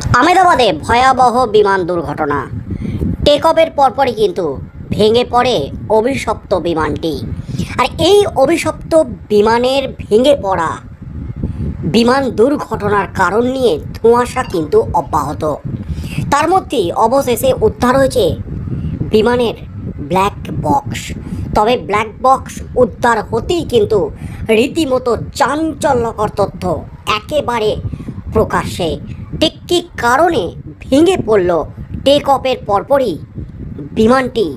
আমেদাবাদে ভয়াবহ বিমান দুর্ঘটনা। টেক অফের পরপরই কিন্তু ভেঙে পড়ে অভিশপ্ত বিমানটি। আর এই অভিশপ্ত বিমানের ভেঙে পড়া বিমান দুর্ঘটনার কারণ নিয়ে ধোঁয়াশা কিন্তু অব্যাহত। তার মধ্যেই অবশেষে উদ্ধার হয়েছে বিমানের ব্ল্যাক বক্স। তবে ব্ল্যাক বক্স উদ্ধার হতেই কিন্তু রীতিমতো চাঞ্চল্যকর তথ্য একেবারে প্রকাশ্যে ঠিক কী কারণে ভেঙে পড়ল টেক অফের পরপরই বিমানটি?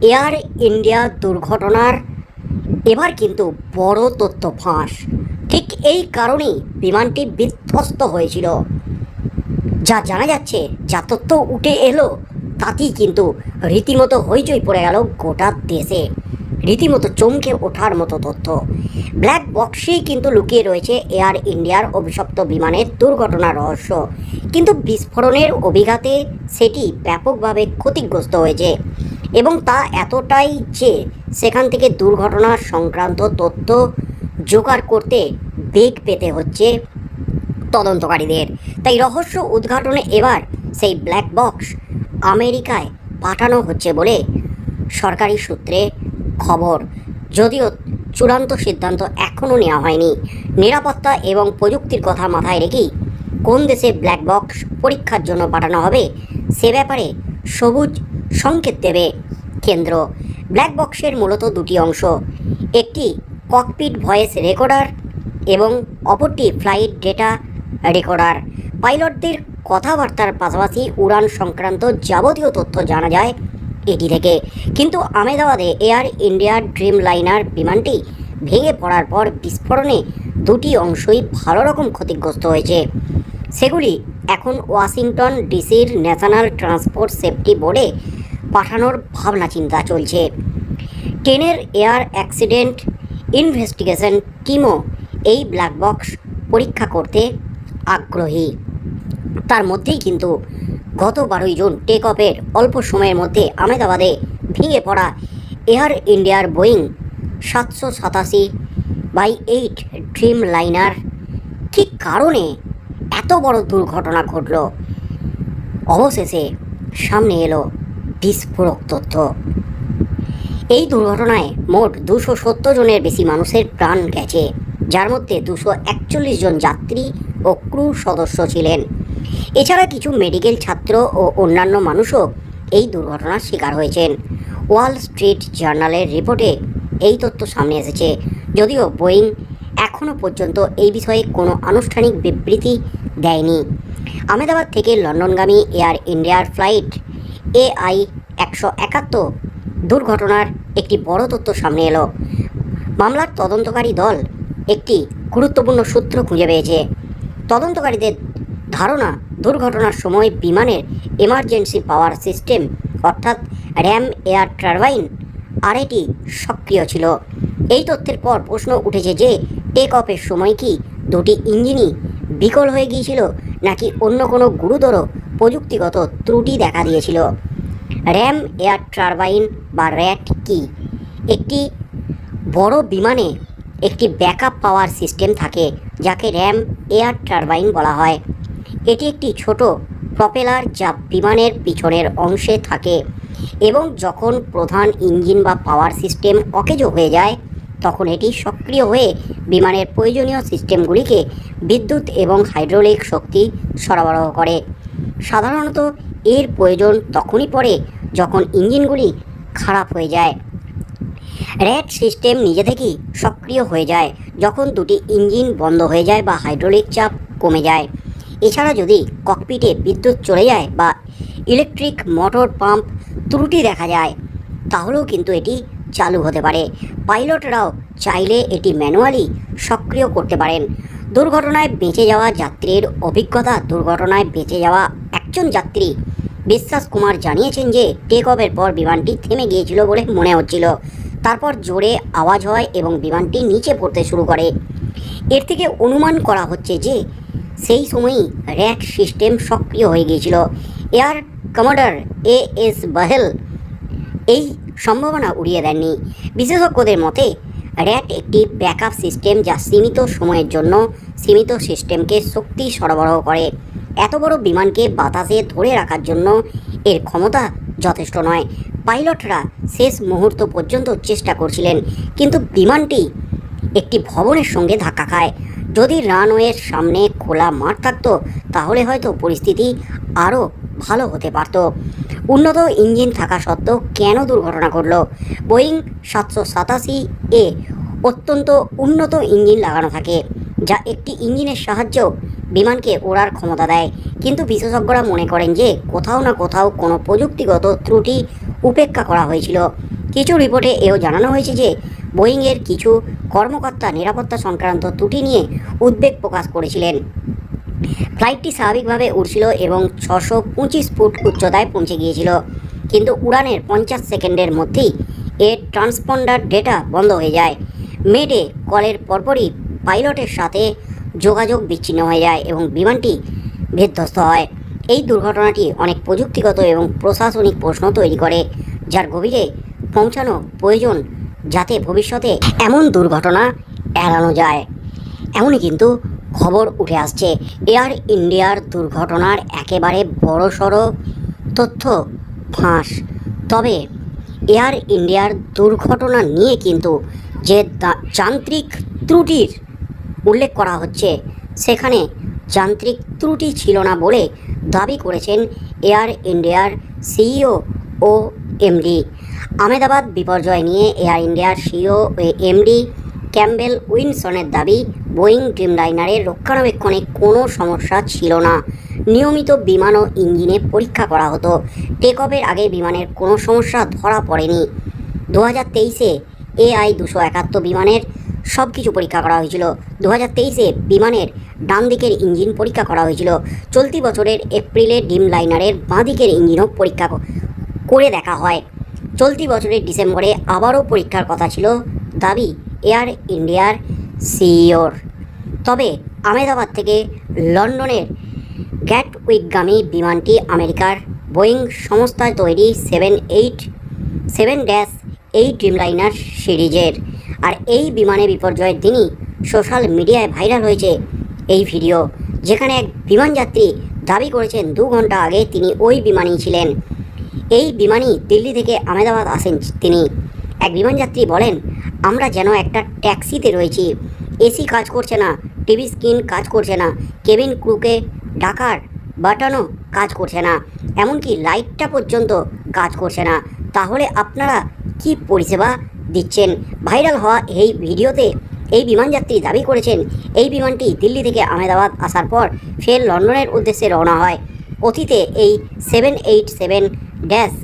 এয়ার ইন্ডিয়া দুর্ঘটনার এবার কিন্তু বড় তথ্য ফাঁস। ঠিক এই কারণেই বিমানটি বিধ্বস্ত হয়েছিল। যা জানা যাচ্ছে, যা তথ্য উঠে এলো, তাতেই কিন্তু রীতিমতো হইচই পড়ে গেল গোটা দেশে। রীতিমতো চমকে ওঠার মতো তথ্য। ব্ল্যাক বক্সেই কিন্তু লুকিয়ে রয়েছে এয়ার ইন্ডিয়ার অভিশপ্ত বিমানের দুর্ঘটনার রহস্য। কিন্তু বিস্ফোরণের অভিঘাতে সেটি ব্যাপকভাবে ক্ষতিগ্রস্ত হয়েছে। এবং তা এতটাই যে সেখান থেকে দুর্ঘটনা সংক্রান্ত তথ্য জোগাড় করতে বেগ পেতে হচ্ছে তদন্তকারীদের। তাই রহস্য উদ্ঘাটনে এবার সেই ব্ল্যাক বক্স আমেরিকায় পাঠানো হচ্ছে বলে সরকারি সূত্রে খবর। যদিও চূড়ান্ত সিদ্ধান্ত এখনও নেওয়া হয়নি। নিরাপত্তা এবং প্রযুক্তির কথা মাথায় রেখেই কোন দেশে ব্ল্যাক বক্স পরীক্ষার জন্য পাঠানো হবে, সে ব্যাপারে সবুজ সংকেত দেবে কেন্দ্র। ব্ল্যাক বক্সের মূলত দুটি অংশ, একটি ককপিট ভয়েস রেকর্ডার এবং অপরটি ফ্লাইট ডেটা রেকর্ডার পাইলটদের কথাবার্তার পাশাপাশি উড়ান সংক্রান্ত যাবতীয় তথ্য জানা যায় এটি থেকে। কিন্তু আমেদাবাদে এয়ার ইন্ডিয়ার ড্রিম লাইনার বিমানটি ভেঙে পড়ার পর বিস্ফোরণে দুটি অংশই ভালো রকম ক্ষতিগ্রস্ত হয়েছে। সেগুলি এখন ওয়াশিংটন ডিসির ন্যাশনাল ট্রান্সপোর্ট সেফটি বোর্ডে পাঠানোর ভাবনা চিন্তা চলছে। ট্রেনের এয়ার অ্যাক্সিডেন্ট ইনভেস্টিগেশন টিমও এই ব্ল্যাক বক্স পরীক্ষা করতে আগ্রহী। তার মধ্যেই কিন্তু গত বারোই জুন টেক অফের অল্প সময়ের মধ্যে আহমেদাবাদে ভেঙে পড়া এয়ার ইন্ডিয়ার বোয়িং সাতশো সাতাশি বাই এইট ড্রিম লাইনার কী কারণে এত বড় দুর্ঘটনা ঘটল? অবশেষে সামনে এলো বিস্ফোরক তথ্য। এই দুর্ঘটনায় মোট দুশো সত্তর জনের বেশি মানুষের প্রাণ গেছে, যার মধ্যে দুশো একচল্লিশ জন যাত্রী ও ক্রু সদস্য ছিলেন। এছাড়া কিছু মেডিকেল ছাত্র ও অন্যান্য মানুষও এই দুর্ঘটনার শিকার হয়েছেন। ওয়াল স্ট্রিট জার্নালের রিপোর্টে এই তথ্য সামনে এসেছে। যদিও বোয়িং এখনও পর্যন্ত এই বিষয়ে কোনো আনুষ্ঠানিক বিবৃতি দেয়নি। আহমেদাবাদ থেকে লন্ডনগামী এয়ার ইন্ডিয়ার ফ্লাইট এআই একশো একাত্তর দুর্ঘটনার একটি বড় তথ্য সামনে এলো। মামলার তদন্তকারী দল একটি গুরুত্বপূর্ণ সূত্র খুঁজে পেয়েছে। তদন্তকারীদের ধারণা দুর্ঘটনার সময় বিমানের এমার্জেন্সি পাওয়ার সিস্টেম অর্থাৎ র্যাম এয়ার টারবাইন আরএটি সক্রিয় ছিল। এই তথ্যের পর প্রশ্ন উঠেছে যে টেক অফের সময় কি দুটি ইঞ্জিনই বিকল হয়ে গিয়েছিল, নাকি অন্য কোনো গুরুতর প্রযুক্তিগত ত্রুটি দেখা দিয়েছিল? র্যাম এয়ার টারবাইন বা র্যাট কি? একটি বড় বিমানে একটি ব্যাকআপ পাওয়ার সিস্টেম থাকে, যাকে র্যাম এয়ার টারবাইন বলা হয়। এটি একটি ছোট প্রপেলার যা বিমানের পিছনের অংশে থাকে এবং যখন প্রধান ইঞ্জিন বা পাওয়ার সিস্টেম অকেজো হয়ে যায়, তখন এটি সক্রিয় হয়ে বিমানের প্রয়োজনীয় সিস্টেমগুলিকে বিদ্যুৎ এবং হাইড্রোলিক শক্তি সরবরাহ করে। সাধারণত এর প্রয়োজন তখনই পড়ে যখন ইঞ্জিনগুলি খারাপ হয়ে যায়। র্যাট সিস্টেম নিজে থেকেই সক্রিয় হয়ে যায় যখন দুটি ইঞ্জিন বন্ধ হয়ে যায় বা হাইড্রোলিক চাপ কমে যায়। এছাড়া যদি ককপিটে বিদ্যুৎ চলে যায় বা ইলেকট্রিক মোটর পাম্প ত্রুটি দেখা যায়, তাহলেও কিন্তু এটি চালু হতে পারে। পাইলটরাও চাইলে এটি ম্যানুয়ালি সক্রিয় করতে পারেন। দুর্ঘটনায় বেঁচে যাওয়া যাত্রীর অভিজ্ঞতা, দুর্ঘটনায় বেঁচে যাওয়া একজন যাত্রী বিশ্বাস কুমার জানিয়েছেন যে টেক অফের পর বিমানটি থেমে গিয়েছিল বলে মনে হচ্ছিল। তারপর জোরে আওয়াজ হয় এবং বিমানটি নিচে পড়তে শুরু করে। এর থেকে অনুমান করা হচ্ছে যে সেই সময়ই র্যাক সিস্টেম সক্রিয় হয়ে গিয়েছিল। Air commander A S Bahel এই সম্ভাবনা উড়িয়ে দেননি। বিশেষজ্ঞদের মতে র্যাট একটি ব্যাকআপ সিস্টেম যা সীমিত সময়ের জন্য সীমিত সিস্টেমকে শক্তি সরবরাহ করে। এত বড় বিমানকে বাতাসে ধরে রাখার জন্য এর ক্ষমতা যথেষ্ট নয়। পাইলটরা শেষ মুহূর্ত পর্যন্ত চেষ্টা করছিলেন, কিন্তু বিমানটি একটি ভবনের সঙ্গে ধাক্কা খায়। যদি রানওয়ের সামনে খোলা মাঠ থাকতো, তাহলে হয়তো পরিস্থিতি আরও ভালো হতে পারত। উন্নত ইঞ্জিন থাকা সত্ত্বেও কেন দুর্ঘটনা ঘটল? বোয়িং সাতশো সাতাশি এ অত্যন্ত উন্নত ইঞ্জিন লাগানো থাকে, যা একটি ইঞ্জিনের সাহায্যেও বিমানকে ওড়ার ক্ষমতা দেয়। কিন্তু বিশেষজ্ঞরা মনে করেন যে কোথাও না কোথাও কোনো প্রযুক্তিগত ত্রুটি উপেক্ষা করা হয়েছিল। কিছু রিপোর্টে এও জানানো হয়েছে যে, বোয়িংয়ের কিছু কর্মকর্তা নিরাপত্তা সংক্রান্ত ত্রুটি নিয়ে উদ্বেগ প্রকাশ করেছিলেন। ফ্লাইটটি স্বাভাবিকভাবে উঠছিল এবং ছশো পঁচিশ ফুট উচ্চতায় পৌঁছে গিয়েছিল। কিন্তু উড়ানের পঞ্চাশ সেকেন্ডের মধ্যেই এর ট্রান্সপন্ডার ডেটা বন্ধ হয়ে যায়। মেডে কলের পরপরই পাইলটের সাথে যোগাযোগ বিচ্ছিন্ন হয়ে যায় এবং বিমানটি বিধ্বস্ত হয়। এই দুর্ঘটনাটি অনেক প্রযুক্তিগত এবং প্রশাসনিক প্রশ্ন তৈরি করে, যার গভীরে পৌঁছানো প্রয়োজন যাতে ভবিষ্যতে এমন দুর্ঘটনা এড়ানো যায়। এমনই কিন্তু খবর উঠে আসছে। এয়ার ইন্ডিয়ার দুর্ঘটনার একেবারে বড়সড় তথ্য ফাঁস। তবে এয়ার ইন্ডিয়ার দুর্ঘটনা নিয়ে কিন্তু যে যান্ত্রিক ত্রুটির উল্লেখ করা হচ্ছে, সেখানে যান্ত্রিক ত্রুটি ছিল না বলে দাবি করেছেন এয়ার ইন্ডিয়ার সিইও ও এমডি। আহমেদাবাদ বিপর্যয় নিয়ে এয়ার ইন্ডিয়ার সিইও ও এমডি ক্যাম্বেল উইনসনের দাবি, বোয়িং ড্রিমলাইনারের রক্ষণাবেক্ষণে কোনো সমস্যা ছিল না। নিয়মিত বিমান ও ইঞ্জিনে পরীক্ষা করা হতো। টেক অফের আগে বিমানের কোনো সমস্যা ধরা পড়েনি। দু হাজার তেইশে এআই দুশো একাত্তর বিমানের সব কিছু পরীক্ষা করা হয়েছিল। দু হাজার তেইশে বিমানের ডান দিকের ইঞ্জিন পরীক্ষা করা হয়েছিল। চলতি বছরের এপ্রিলে ডিম লাইনারের বাঁ দিকের ইঞ্জিনও পরীক্ষা করে দেখা হয়। চলতি বছরের ডিসেম্বরে আবারও পরীক্ষার কথা ছিল দাবি এয়ার ইন্ডিয়ার সিইওর। তবে আহমেদাবাদ থেকে লন্ডনের গ্যাট গ্যাটউইকগামী বিমানটি আমেরিকার বোয়িং সংস্থায় তৈরি seven eight, seven dash eight Dreamliner সিরিজের। আর এই বিমানে বিপর্যয়ের দিনই সোশ্যাল মিডিয়ায় ভাইরাল হয়েছে এই ভিডিও, যেখানে এক বিমানযাত্রী দাবি করেছেন, দু ঘণ্টা আগে তিনি ওই বিমানেই ছিলেন। এই বিমানই দিল্লি থেকে আহমেদাবাদ আসেন তিনি। এক বিমানযাত্রী বলেন, আমরা যেন একটা ট্যাক্সিতে রয়েছি। এসি কাজ করছে না, টিভি স্ক্রিন কাজ করছে না, কেবিন ক্রুকে ডাকার বাটনও কাজ করছে না, এমনকি লাইটটা পর্যন্ত কাজ করছে না। তাহলে আপনারা কি পরিষেবা দিচ্ছেন? ভাইরাল হওয়া এই ভিডিওতে এই বিমানযাত্রী দাবি করেছেন, এই বিমানটি দিল্লি থেকে আহমেদাবাদ আসার পর ফের লন্ডনের উদ্দেশ্যে রওনা হয়। অতীতে এই seven eight seven dash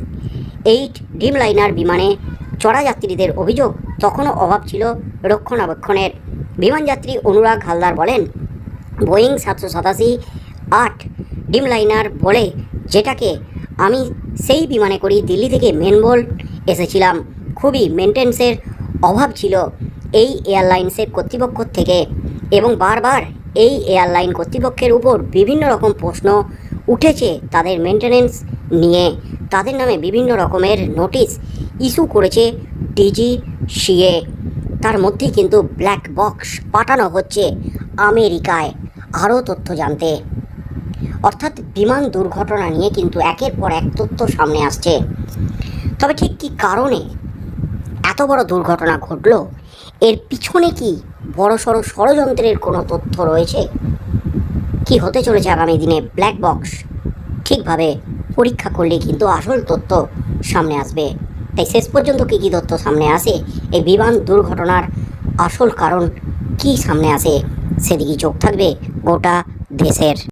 eight Dreamliner বিমানে চড়া যাত্রীদের অভিযোগ তখনও অভাব ছিল রক্ষণাবেক্ষণের। বিমানযাত্রী অনুরাগ হালদার বলেন, বোয়িং সাতশো সাতাশি আট ডিমলাইনার বলে যেটাকে আমি সেই বিমানে করি দিল্লি থেকে মেনবোল এসেছিলাম। খুবই মেনটেন্সের অভাব ছিল এই এয়ারলাইন্সের কর্তৃপক্ষ থেকে এবং বারবার এই এয়ারলাইন কর্তৃপক্ষের উপর বিভিন্ন রকম প্রশ্ন উঠেছে তাদের মেনটেনেন্স নিয়ে। তাদের নামে বিভিন্ন রকমের নোটিশ ইস্যু করেছে ডিজি, সিএ। তার মধ্যেই কিন্তু ব্ল্যাক বক্স পাঠানো হচ্ছে আমেরিকায় আরও তথ্য জানতে। অর্থাৎ বিমান দুর্ঘটনা নিয়ে কিন্তু একের পর এক তথ্য সামনে আসছে। তবে ঠিক কী কারণে এত বড় দুর্ঘটনা ঘটলো? এর পিছনে কি বড় সড়ো ষড়যন্ত্রের কোনো তথ্য রয়েছে? কি হতে চলেছে আগামী দিনে ব্ল্যাক বক্স? ঠিকভাবে পরীক্ষা করলে কিন্তু আসল তথ্য সামনে আসবে। তাই শেষ পর্যন্ত কী কী তথ্য সামনে আসে, এই বিমান দুর্ঘটনার আসল কারণ কি সামনে আসে সেদিকে চোখ থাকবে গোটা দেশের।